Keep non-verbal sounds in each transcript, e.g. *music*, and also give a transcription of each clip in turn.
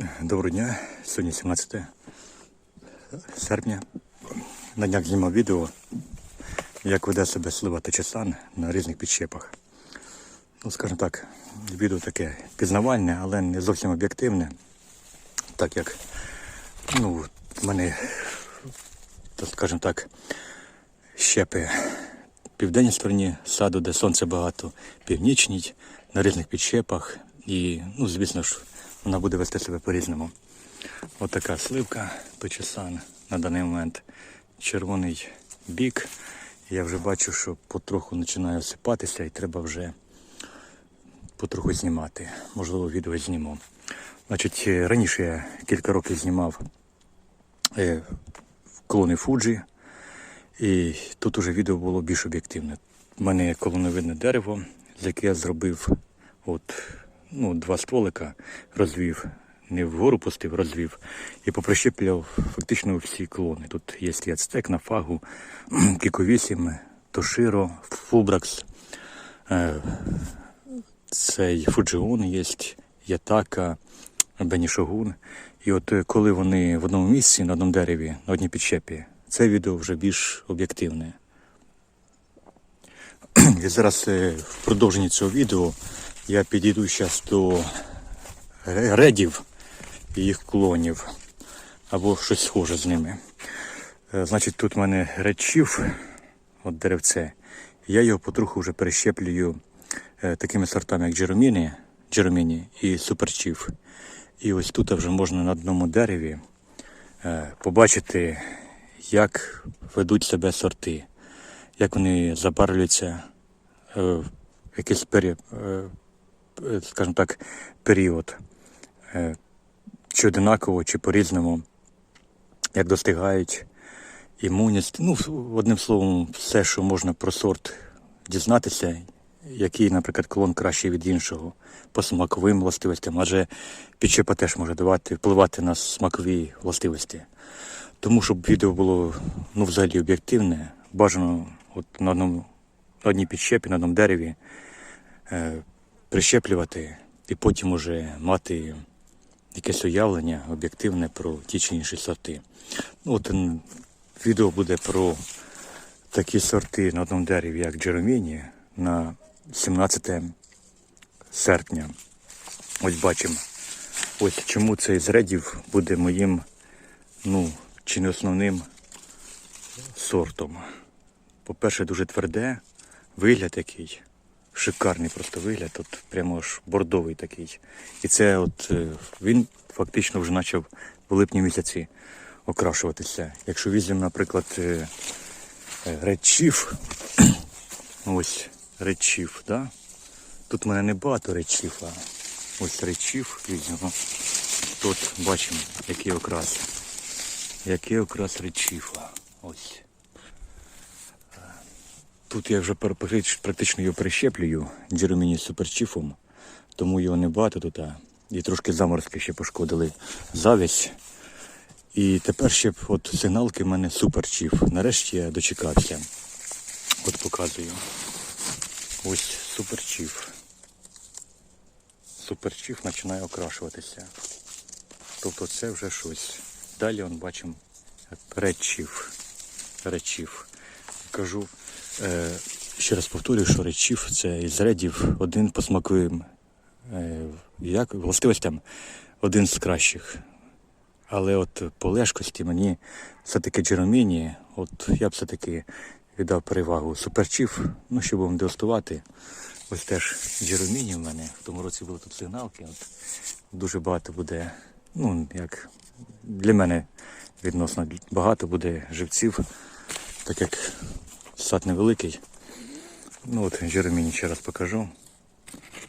Доброго дня, сьогодні 17 серпня. На днях знімав відео, як веде себе слива Тачесан на різних підщепах. Ну, скажімо так, відео таке пізнавальне, але не зовсім об'єктивне, так як ну, в мене, то, скажімо так, щепи в південній стороні саду, де сонце багато, північній, на різних підщепах. І, ну, звісно ж, вона буде вести себе по-різному. От така сливка, точесан на даний момент. Червоний бік. Я вже бачу, що потроху починає осипатися і треба вже потроху знімати. Можливо, відео зніму. Значить, раніше я кілька років знімав е, клони Фуджі. І тут уже відео було більш об'єктивне. У мене є колоновидне дерево, з яке я зробив от, ну, два стволика, розвів, не вгору пустив, розвів і поприщеплював фактично всі клони. Тут є і ацтек, нафагу, *clears throat* Кіко 8, Тоширо, Фулбракс, е, цей Фуджіон є, Ятака, Бенішогун. І от е, коли вони в одному місці, на одному дереві, на одній підщепі, це відео вже більш об'єктивне. *clears throat* І зараз е, в продовженні цього відео я підійду зараз до редів і їх клонів або щось схоже з ними. Е, Значить, тут в мене речів, от деревце. Я його потроху вже перещеплюю е, такими сортами, як Джероміні, Джероміні і Суперчів. І ось тут вже можна на одному дереві е, побачити, як ведуть себе сорти, як вони забарвлюються в якийсь скажімо так, період, е, чи одинаково, чи по-різному, як достигають імунність. Ну, одним словом, все, що можна про сорт дізнатися, який, наприклад, клон кращий від іншого по смаковим властивостям, адже підчепа теж може давати, впливати на смакові властивості. Тому, щоб відео було ну, взагалі об'єктивне, бажано от на, одному, на одній підщепі, на одному дереві е, прищеплювати і потім уже мати якесь уявлення об'єктивне про ті чи інші сорти. Ну, от відео буде про такі сорти на одному дереві, як Джероміні, на 17 серпня. Ось бачимо. Ось чому цей з редів буде моїм, ну, чи не основним сортом. По-перше, дуже тверде, вигляд який, шикарний просто вигляд, от прямо аж бордовий такий. І це от е, він фактично вже почав в липні місяці окрашуватися. Якщо візьмемо, наприклад, е, е, речів, *clears throat* ось речів, да? Тут в мене не багато речів, а ось речів візьмемо. Тут бачимо, який окрас. Який окрас речів. Ось. Тут я вже практично його прищеплюю джероміні суперчіфом, тому його не багато тут. І трошки заморозки ще пошкодили завість. І тепер ще от сигналки в мене суперчіф. Нарешті я дочекався. От показую. Ось суперчіф. Суперчіф починає окрашуватися. Тобто це вже щось. Далі он бачимо речів. Речів. Кажу, ще раз повторюю, що речів це із редів один по смаковим е, як, властивостям один з кращих. Але от по лежкості мені все-таки Джероміні, от я б все-таки віддав перевагу суперчів, ну щоб будемо дегустувати. Ось теж Джероміні в мене. В тому році були тут сигналки. От дуже багато буде, ну як для мене відносно багато буде живців, так як сад невеликий. Ну от Джероміні ще раз покажу.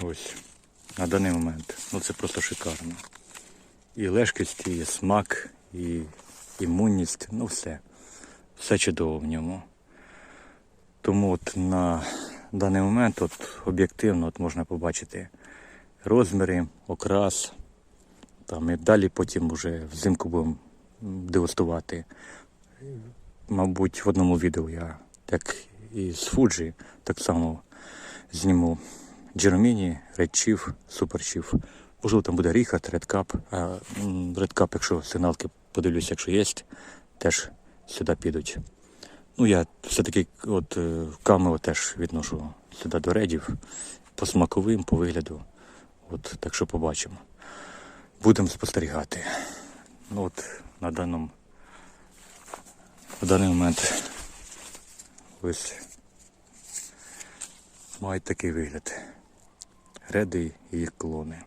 Ось на даний момент. Ну це просто шикарно. І лежкість, і смак, і імунність, ну все. Все чудово в ньому. Тому от на даний момент от об'єктивно от можна побачити розміри, окрас. Там і далі потім вже взимку будемо дегустувати. Мабуть, в одному відео я, як і з Фуджі, так само зніму Джероміні, Редчів, Суперчів. Можливо, там буде ріхат, редкап. Редкап, якщо сигналки подивлюся, якщо є, теж сюди підуть. Ну, я все-таки от е, камеру теж відношу сюди до редів. По смаковим, по вигляду. От, так що побачимо. Будемо спостерігати. Ну от на даному в даний момент ось мають такий вигляд. Реди і їх клони.